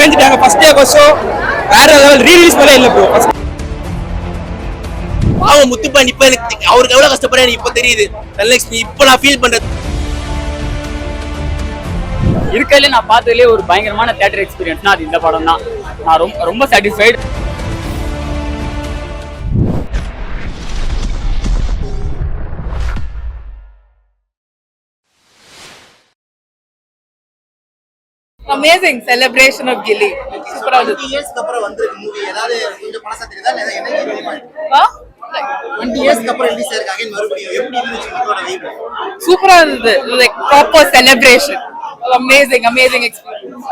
மேய்ஞ்சிட்டாங்க. First day first வேற level release பண்ணவே இல்லை ப்ரோ பாவம் முத்துப்பாண்டி இப்ப எனக்கு அவருக்கு எவ்வளவு கஷ்டப்படுறேன் இப்ப தெரியுது. தனலட்சுமி இப்ப நான் ஃபீல் பண்றேன் இருக்கறதுல நான் பார்த்ததுலேயே ஒரு பயங்கரமான தேட்டர் எக்ஸ்பீரியன்ஸ்னா அது இந்த படம் தான் நான் ரொம்ப ரொம்ப satisfied amazing celebration of Ghilli சூப்பரா இருந்துச்சு இயர்ஸ்க்கு அப்புறம் வந்திருக்கு மூவி ஏதாவது கொஞ்சம் பழசா தெரியுதா? இல்ல என்ன தெரியுமா சூப்பரா இருந்தது like proper celebration amazing amazing experience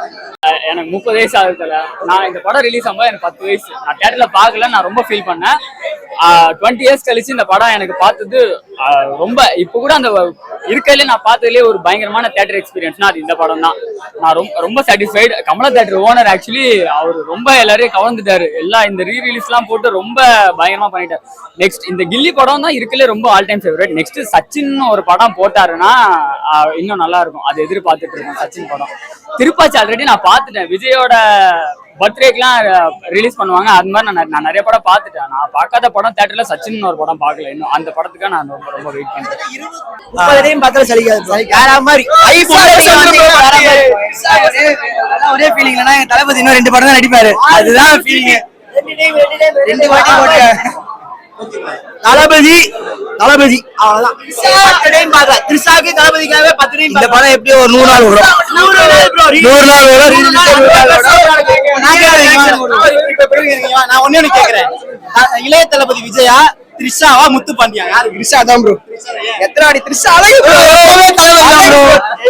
எனக்கு முப்பது வயசு ஆகுதுல நான் இந்த படம் ரிலீஸ் ஆகும்போது எனக்கு பத்து வயசு. நான் தேட்டர்ல பார்க்கல நான் ரொம்ப ஃபீல் பண்ணேன். டுவெண்ட்டி இயர்ஸ் கழிச்சு இந்த படம் எனக்கு பார்த்தது ரொம்ப இப்போ கூட அந்த இருக்கையிலே நான் பார்த்ததுலேயே ஒரு பயங்கரமான தேட்டர் எக்ஸ்பீரியன்ஸ்னா அது இந்த படம் தான். நான் ரொம்ப ரொம்ப satisfied Kamala theatre owner actually அவர் ரொம்ப எல்லாரையும் கவர்ந்துட்டாரு. எல்லா இந்த ரீ ரிலீஸ்லாம் போட்டு ரொம்ப பயங்கரமாக பண்ணிட்டார். நெக்ஸ்ட் இந்த கில்லி படம் தான் இருக்கலே ரொம்ப all time favourite next Sachin ஒரு படம் போட்டாருன்னா இன்னும் நல்லா இருக்கும். அது எதிர்பார்த்துட்டு இருக்கோம் சச்சின் படம். திருப்பாச்சி ஆல்ரெடி நான் பார்த்துட்டேன். விஜயோட பர்த்டேக்கெலாம் ரிலீஸ் பண்ணுவாங்க அது மாதிரி நான் நான் நிறைய படம் பார்த்துட்டேன் நான் பார்க்காத படம் தேட்டர்ல சச்சின் ஒரு படம் பார்க்கல இன்னும் அந்த படத்துக்காக நான் ரொம்ப ரொம்ப வெயிட் டைம் பார்த்தாலும் சலிக்காது வேற மாதிரி ஒரே ஃபீலிங் இல்லைன்னா எங்க தளபதி இன்னும் ரெண்டு படம் தான் நடிப்பாரு அதுதான் ஃபீலிங் ரெண்டு வாட்டி போட்டு தளபதி தளபதி. அவ்வளவுதான். தளபதிக்காகவே பத்து டைம் இந்த படம் எப்படியும் ஒரு நூறு நாள் வரும். நூறு நாள் bro. நூறு நாள் வரும். நூறு நாள் வரும். நான் ஒண்ணே ஒண்ணு கேக்குறேன். இளைய தளபதி விஜயா த்ரிஷாவா முத்து பாண்டியா யாரு? த்ரிஷா தான் ப்ரோ எத்தனை வாடி த்ரிஷா? அழகு ப்ரோ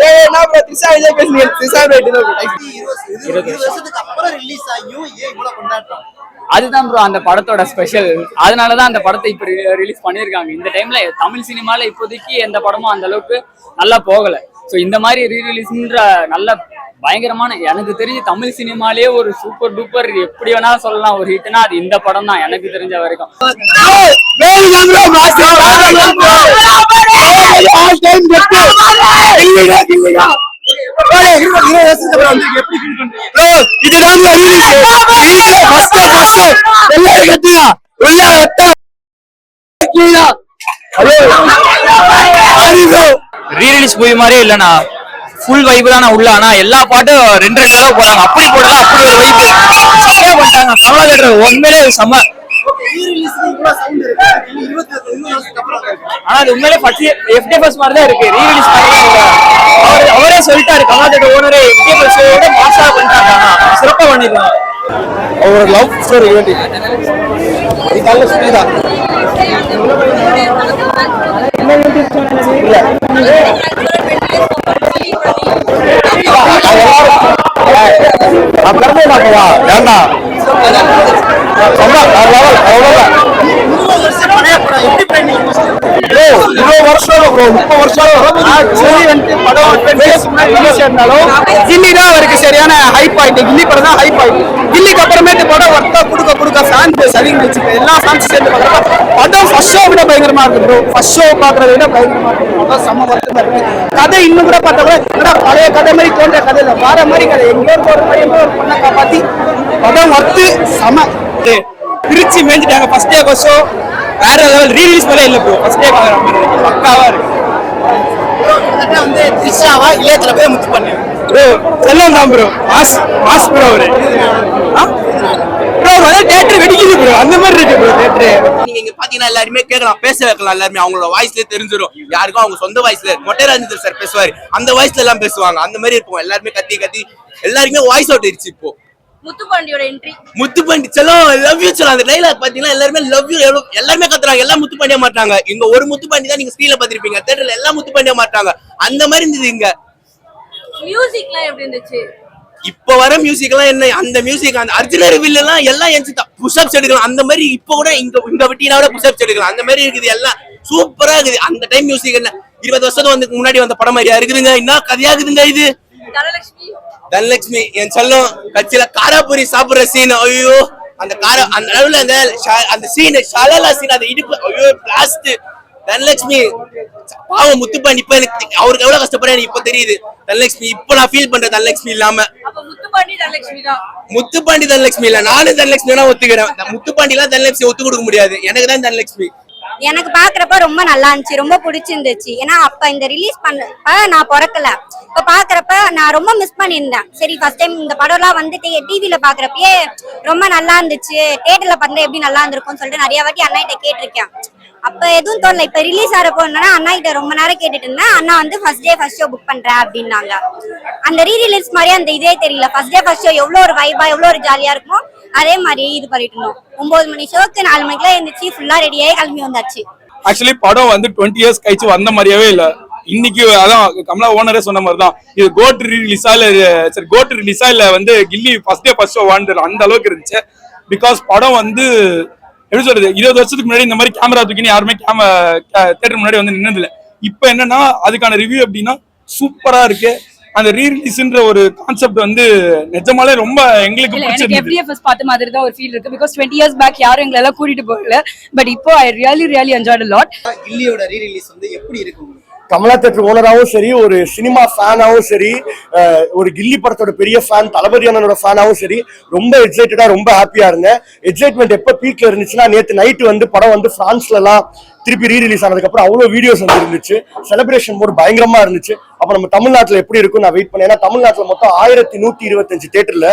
ஏய் என்ன ப்ரோ த்ரிஷா விஜய் பேசுறீங்க த்ரிஷா ரைட் இருபது வருஷத்துக்கு அப்புறம் ரிலீஸ் ஆகியும் ஏன் இவ்வளவு கொண்டாட்டம்? அதுதான் ப்ரோ அந்த படத்தோட ஸ்பெஷல் அதனால தான் அந்த படத்தை இப்போ ரிலீஸ் பண்ணியிருக்காங்க. இந்த டைம்ல தமிழ் சினிமால இப்போதைக்கு எந்த படமும் அந்த அளவுக்கு நல்லா போகல. ஸோ இந்த மாதிரி ரீ ரிலீஸ்ன்ற நல்ல பயங்கரமான எனக்கு தெரிஞ்சு தமிழ் சினிமாலேயே ஒரு சூப்பர் டூப்பர் எப்படி வேணா சொல்லலாம் ஒரு ஹிட்னா அது இந்த படம் தான் எனக்கு தெரிஞ்ச வரைக்கும். ரீரிலீஸ் போய் மாதிரியே இல்லைண்ணா. ஃபுல் வைப் தான் உள்ள ஆனா எல்லா பாட்டும் ரெண்டு ரெண்டு தடவை போறாங்க. அப்படி போடலாம் அப்படி ஒரு வைப் செம்மையா பண்ணிட்டாங்க. கமலா தேட்டர் உண்மையிலே செம்ம ஆனா அது உண்மையிலே ஃபர்ஸ்ட் எஃப்டிஎஃப்எஸ் மாதிரி தான் இருக்கு. ரீரிலீஸ் மாதிரி அவர் அவரே சொல்லிட்டாரு. கமலா தேட்டர் ஓனரே எஃப்டிஎஃப்எஸ் விட மாசா பண்ணிட்டாங்க. சிறப்பா பண்ணிருக்காங்க. லவ் ஸ்டோரி வேண்டி இது நல்ல ஸ்டோரி தான் அப்படியே பார்க்கவா வேண்டாம். கில்லி தான் அவருக்கு சரியான ஹைப் ஆயிட்டு கில்லி படம் தான் ஹைப் ஆயிட்டு கில்லிக்கு அப்புறமேட்டு படம் ஒர்த்தா கொடுக்க கொடுக்க ஃபேன் சரிங்க வச்சுக்க எல்லா ஃபேன்ஸ் சேர்ந்து பார்க்குறப்ப படம் ஃபர்ஸ்ட் ஷோ விட பயங்கரமா இருக்கு ப்ரோ ஃபர்ஸ்ட் ஷோ பார்க்கறத விட பயங்கரமா இருக்கு. செம்ம வருத்தமா இருக்கு. கதை இன்னும் கூட பார்த்தா கூட பழைய கதை மாதிரி தோன்ற கதை இல்லை வேற மாதிரி கதை. எங்கேயோ ஒரு ஒரு பொண்ணை காப்பாத்தி படம் ஒர்த்து செம. திருச்சி மேய்ஞ்சிட்டாங்க ஃபர்ஸ்ட் டே ஃபர்ஸ்ட் வேற லெவல் ரீலீஸ் பண்ணவே இல்லை ப்ரோ ஃபர்ஸ்ட் டே பார்க்குற மாதிரி பக்காவா இருக்கு. வந்து த்ரிஷாவா இளைய தளபதி முத்து பாண்டியா ப்ரோ செல்லம் தான் ப்ரோ மாஸ் மாஸ் ப்ரோ அவரு. ப்ரோ வந்து தேட்டர் வெடிக்குது ப்ரோ அந்த மாதிரி இருக்கு ப்ரோ தேட்டர் நீங்க இங்க பாத்தீங்கன்னா எல்லாருமே கேட்கலாம் பேச வைக்கலாம் எல்லாருமே. அவங்களோட வாய்ஸ்லயே தெரிஞ்சிடும் யாருக்கும் அவங்க சொந்த வாய்ஸ்ல மொட்டைராஜேந்தர் சார் பேசுவாரு. அந்த வாய்ஸ்ல எல்லாம் பேசுவாங்க. அந்த மாதிரி இருப்போம். எல்லாருமே கத்தி கத்தி எல்லாருக்குமே வாய்ஸ் அவுட் ஆயிடுச்சு இப்போ. முத்துப்பாண்டியோட என்ட்ரி முத்துப்பாண்டி செல்லம் லவ் யூ செல்லம் அந்த டைலாக் பாத்தீங்கன்னா எல்லாருமே லவ் யூ எல்லாருமே கத்துறாங்க. எல்லாம் முத்துப்பாண்டியா மாட்டாங்க இங்க ஒரு முத்துப்பாண்டி தான் நீங்க ஸ்கிரீன்ல பாத்திருப்பீங்க தேட்டர்ல எல்லாம் முத்துப்பாண்டியா மாட்டாங்க அந்த மாதிரி இருந்தது இங்க. மியூசிக்லாம் எப்படி இருந்துச்சு? இப்ப வர மியூசிக் எல்லாம் என்ன? அந்த மியூசிக் அந்த அர்ஜுனர் வில் எல்லாம் எல்லாம் எஞ்சி புஷ்அப்ஸ் எடுக்கலாம். அந்த மாதிரி இப்ப கூட இங்க இங்க விட்டீங்கன்னா கூட புஷ்அப்ஸ் எடுக்கலாம். அந்த மாதிரி இருக்குது எல்லாம். சூப்பரா இருக்குது. அந்த டைம் மியூசிக் என்ன? இருபது வருஷத்துக்கு வந்து முன்னாடி வந்த படம் மாதிரியா இருக்குதுங்க. என்ன கதையா இருக்குதுங்க இது? தனலட்சுமி. தனலட்சுமி என் செல்லம் கட்சியில காராபுரி சாப்பிடுற சீன் ஐயோ அந்த கார அந்த நடுவுல அந்த ஷ- அந்த சீன் ஷலலா சீன் அந்த இடுப்பு ஐயோ பிளாஸ்ட் தனலட்சுமி பாவம் முத்துப்பாண்டி இப்ப எனக்கு அவருக்கு எவ்வளவு கஷ்டப்படுறேன் இப்ப தெரியுது. தனலட்சுமி இப்ப நான் ஃபீல் பண்றேன் தனலட்சுமி இல்லாம. முத்துப்பாண்டி தனலட்சுமி தான். முத்துப்பாண்டி தனலட்சுமி இல்ல நானும் தனலட்சுமி தான் ஒத்துக்கிறேன். முத்துப்பாண்டி எல்லாம் தனலட்சுமி ஒத்து கொடுக்க முடியாது. எனக்கு தான் தனலட்சுமி. எனக்கு பாக்குறப்ப ரொம்ப நல்லா இருந்துச்சு ரொம்ப பிடிச்சிருந்துச்சு. ஏன்னா அப்ப இந்த ரிலீஸ் பண்ணப்ப நான் பிறக்கல. இப்போ பார்க்குறப்ப நான் ரொம்ப மிஸ் பண்ணியிருந்தேன். சரி ஃபர்ஸ்ட் டைம் இந்த படம்லாம் வந்துட்டு வந்து டிவில ரொம்ப நல்லா இருந்துச்சு. தேட்டரில் பார்த்தா எப்படி நல்லா இருந்திருக்கும்னு சொல்லிட்டு நிறைய வாட்டி அண்ணா கேட்டிருக்கேன். அப்போ எதுவும் தோணல. இப்போ ரிலீஸ் ஆறப்போ என்னன்னா அண்ணா கிட்ட ரொம்ப நேரம் கேட்டுட்டு இருந்தேன். அண்ணா வந்து first day first show book பண்றேன் அப்படின்னாங்க. அந்த ரீ ரிலீஸ் மாதிரி அந்த இதே தெரியல. ஃபர்ஸ்ட் டே ஃபர்ஸ்ட் ஷோ எவ்வளோ ஒரு வைபா எவ்வளோ ஒரு ஜாலியாக இருக்கும் அதே மாதிரியே இது பண்ணிட்டு இருந்தோம். ஒன்பது மணி ஷோக்கு நாலு மணிக்கெல்லாம் இருந்துச்சு ஃபுல்லாக ரெடியாகி கிளம்பி வந்தாச்சு. ஆக்சுவலி படம் வந்து டுவெண்ட்டி இயர்ஸ் கழிச்சு வந்த மாதிரியாவே இல்லை. இன்னைக்கு அதான் கமலா ஓனரே சொன்ன மாதிரி தான் இது கோட் ரிலீஸா இல்ல சரி கோட் ரிலீஸா இல்ல வந்து Ghilli first day first show வாழ்ந்து அந்த அளவுக்கு இருந்துச்சு. பிகாஸ் படம் வந்து எப்படி சொல்றது இருபது வருஷத்துக்கு முன்னாடி இந்த மாதிரி கேமரா தூக்கின்னு யாருமே கேம தேட்டர் முன்னாடி வந்து நின்னது இல்ல இப்போ என்னன்னா அதுக்கான ரிவ்யூ எப்படின்னா சூப்பரா இருக்கு. அந்த ரீ ரிலீஸ்ன்ற ஒரு கான்செப்ட் வந்து நிஜமாலே ரொம்ப எங்களுக்கு எனக்கு பிடிச்சிருந்தது. எஃப்டிஎஃப்எஸ் பார்த்த மாதிரி தான் ஒரு ஃபீல் இருக்கு. பிகாஸ் டுவெண்ட்டி இயர்ஸ் பேக் யாரும் எங்களை எல்லாம் கூட்டிட்டு போகல. பட் இப்போ I really really enjoyed lot கில்லியோட re release வந்து எப்படி இருக்கும் கமலா தேட்டர் ஓனராகவும் சரி ஒரு சினிமா ஃபேனாகவும் சரி ஒரு கில்லி படத்தோட பெரிய ஃபேன் தளபதி அண்ணனோட ஃபேனாகவும் சரி ரொம்ப எக்ஸைட்டடாக ரொம்ப ஹாப்பியாக இருந்தேன். எக்ஸைட்மெண்ட் எப்போ பீக்கில் இருந்துச்சுன்னா நேற்று நைட்டு வந்து படம் வந்து ஃப்ரான்ஸ்லலாம் திருப்பி ரீ ரிலீஸ் ஆனதுக்கப்புறம் அவ்வளோ வீடியோஸ் வந்து இருந்துச்சு. செலிப்ரேஷன் போர்டு பயங்கரமாக இருந்துச்சு. அப்போ நம்ம தமிழ்நாட்டில் எப்படி இருக்கும் நான் வெயிட் பண்ணேன். ஏன்னா தமிழ்நாட்டில் மொத்தம் ஆயிரத்தி நூற்றி இருபத்தஞ்சு தேட்டரில்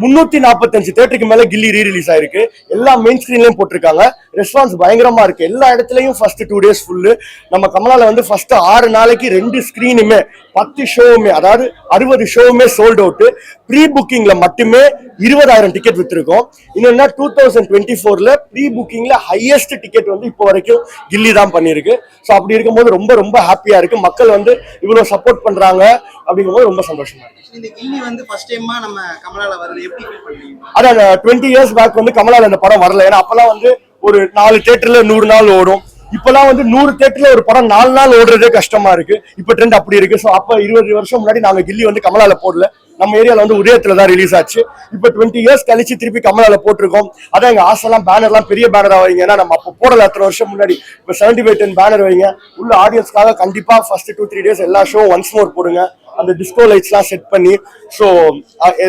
முன்னூத்தி நாற்பத்தஞ்சு தேட்டருக்கு மேல கில்லி ரீ ரிலீஸ் ஆயிருக்கு. எல்லா மெயின் ஸ்கிரீன்லயும் போட்டிருக்காங்க. ரெஸ்பான்ஸ் பயங்கரமா இருக்கு. எல்லா இடத்துலயும் ஃபர்ஸ்ட் டூ டேஸ் ஃபுல்லு நம்ம கமலால வந்து ஃபர்ஸ்ட் ஆறு நாளைக்கு ரெண்டு ஸ்கிரீனுமே பத்து ஷோவுமே அதாவது அறுபது ஷோவுமே சோல்ட் அவுட் ப்ரீ புக்கிங்ல மட்டுமே இருபதாயிரம் டிக்கெட் வித்திருக்கோம். இன்னொன்னா டூ தௌசண்ட் டுவெண்ட்டி ஃபோர்ல ப்ரீ புக்கிங்ல ஹையஸ்ட் டிக்கெட் வந்து இப்போ வரைக்கும் கில்லி தான் பண்ணியிருக்கு. ஸோ அப்படி இருக்கும்போது ரொம்ப ரொம்ப ஹாப்பியா இருக்கு. மக்கள் வந்து இவ்வளவு சப்போர்ட் பண்றாங்க அப்படிங்கும்போது ரொம்ப சந்தோஷமா இருக்கு. இந்த கில்லி வந்து ஃபர்ஸ்ட் டைமா நம்ம கமலால வருது எப்படி ஃபீல் பண்றீங்க? அதான் டுவெண்ட்டி இயர்ஸ் பேக் வந்து கமலால இந்த படம் வரல. ஏன்னா அப்பெல்லாம் வந்து ஒரு நாலு தேட்டர்ல நூறு நாள் ஓடும். இப்பெல்லாம் வந்து நூறு தேட்டர்ல ஒரு படம் நாலு நாள் ஓடுறதே கஷ்டமா இருக்கு. இப்ப ட்ரெண்ட் அப்படி இருக்கு. ஸோ அப்ப இருபது வருஷம் முன்னாடி நாங்க கில்லி வந்து கமலால போடல. நம்ம ஏரியாவில் வந்து உதயத்தில் தான் ரிலீஸ் ஆச்சு. இப்போ டுவெண்ட்டி இயர்ஸ் கழிச்சு திருப்பி கமலாவில் போட்டிருக்கோம். அதான் எங்கள் ஆசைலாம் பேனர்லாம் பெரிய பேனராக வைங்க ஏன்னா நம்ம அப்போ போடல. அத்தனை வருஷம் முன்னாடி. இப்போ செவன்டி ஃபைவ் டென் பேனர் வைங்க. உள்ள ஆடியன்ஸ்க்காக கண்டிப்பாக ஃபர்ஸ்ட் டூ த்ரீ டேஸ் எல்லா ஷோ ஒன்ஸ் மோர் போடுங்க. அந்த டிஸ்கோ லைட்ஸ்லாம் செட் பண்ணி ஸோ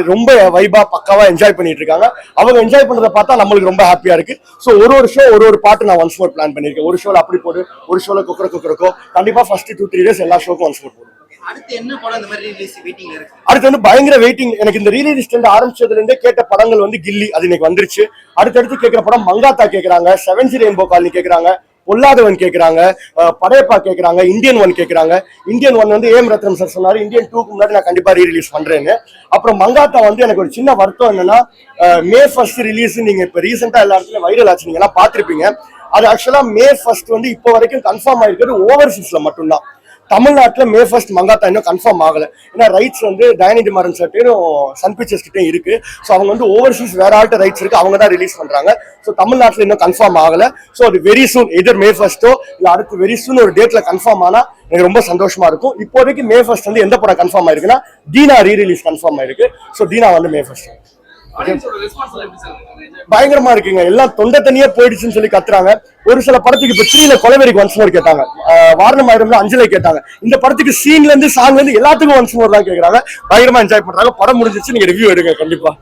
ரொம்ப வைபா பக்காவாக என்ஜாய் பண்ணிட்டு இருக்காங்க. அவங்க என்ஜாய் பண்ணுறத பார்த்தா நம்மளுக்கு ரொம்ப ஹாப்பியாக இருக்கு. ஸோ ஒரு ஒரு ஷோ ஒரு ஒரு பாட்டு நான் ஒன்ஸ் மோர் பிளான் பண்ணியிருக்கேன். ஒரு ஷோவில் அப்படி போடு ஒரு ஷோவில் கொக்கர கொக்கரக்கோ. கண்டிப்பாக ஃபர்ஸ்ட் டூ த்ரீ டேஸ் எல்லா ஷோக்கும் ஒன்ஸ் மோர் போடும் அடுத்து என்ன அடுத்து வந்து பயங்கர வெயிட்டிங் எனக்கு இந்த ரீலி லிஸ்ட் ஆரம்பிச்சதுல இருந்தே கேட்ட படங்கள் வந்து கில்லி. அது இன்னைக்கு வந்துருச்சு. அடுத்தடுத்து கேட்கிற படம் மங்காத்தா கேக்குறாங்க செவன்சி ரெயின்போ காலனி கேக்குறாங்க பொல்லாதவன் கேக்குறாங்க படையப்பா கேக்குறாங்க இந்தியன் ஒன் கேக்குறாங்க. இந்தியன் ஒன் வந்து ஏம் ரத்னம் சார் சொன்னாரு இந்தியன் டூக்கு முன்னாடி நான் கண்டிப்பா ரீ ரிலீஸ் பண்றேன்னு. அப்புறம் மங்காத்தா வந்து எனக்கு ஒரு சின்ன வருத்தம் என்னன்னா மே ஃபர்ஸ்ட் ரிலீஸ் நீங்க இப்ப ரீசெண்டா எல்லா இடத்துலையும் வைரல் ஆச்சு நீங்க எல்லாம் பாத்திருப்பீங்க அது ஆக்சுவலா மே ஃபர்ஸ்ட் வந்து இப்போ வரைக்கும் கன்ஃபார்ம் ஆயிருக்கிறது ஓவர்சீஸ்ல மட்டும்தான். தமிழ்நாட்டில் மே ஃபர்ஸ்ட் மங்காத்தா இன்னும் கன்ஃபார்ம் ஆகலை. ஏன்னா ரைட்ஸ் வந்து தயாநிதி மாறன் சட்டையும் சன் பிக்சர்ஸ் கிட்டே இருக்கு. ஸோ அவங்க வந்து ஓவர்சீஸ் வேற ஆள்கிட்ட ரைட்ஸ் இருக்கு. அவங்க தான் ரிலீஸ் பண்றாங்க. ஸோ தமிழ்நாட்டில் இன்னும் கன்ஃபார்ம் ஆகலை. ஸோ அது வெரி சூன் எதிர் மே ஃபர்ஸ்ட்டோ இல்லை அடுத்து வெரி சூன் ஒரு டேட்ல கன்ஃபார்ம் ஆனால் எனக்கு ரொம்ப சந்தோஷமா இருக்கும். இப்போதைக்கு மே ஃபர்ஸ்ட் வந்து எந்த படம் கன்ஃபார்ம் ஆயிருக்குன்னா தீனா ரீ ரிலீஸ் கன்ஃபார்ம் ஆயிருக்கு. ஸோ தீனா வந்து மே ஃபர்ஸ்ட் பயங்கரமா இருக்குங்க. எல்லாம் தொண்டை தனியா போயிடுச்சுன்னு சொல்லி கத்துறாங்க. ஒரு சில படத்துக்கு இப்ப த்ரீல கொலவெறிக்கு ஒன்ஸ் மோர் கேட்டாங்க. வாரணம் ஆயிரம்ல அஞ்சலை கேட்டாங்க. இந்த படத்துக்கு சீன்ல இருந்து சாங்ல இருந்து எல்லாத்துக்கும் ஒன்ஸ் மோர் தான் கேக்குறாங்க. பயங்கரமா என்ஜாய் பண்றாங்க. படம் முடிஞ்சிச்சு நீங்க ரிவ்யூ எடுங்க கண்டிப்பா.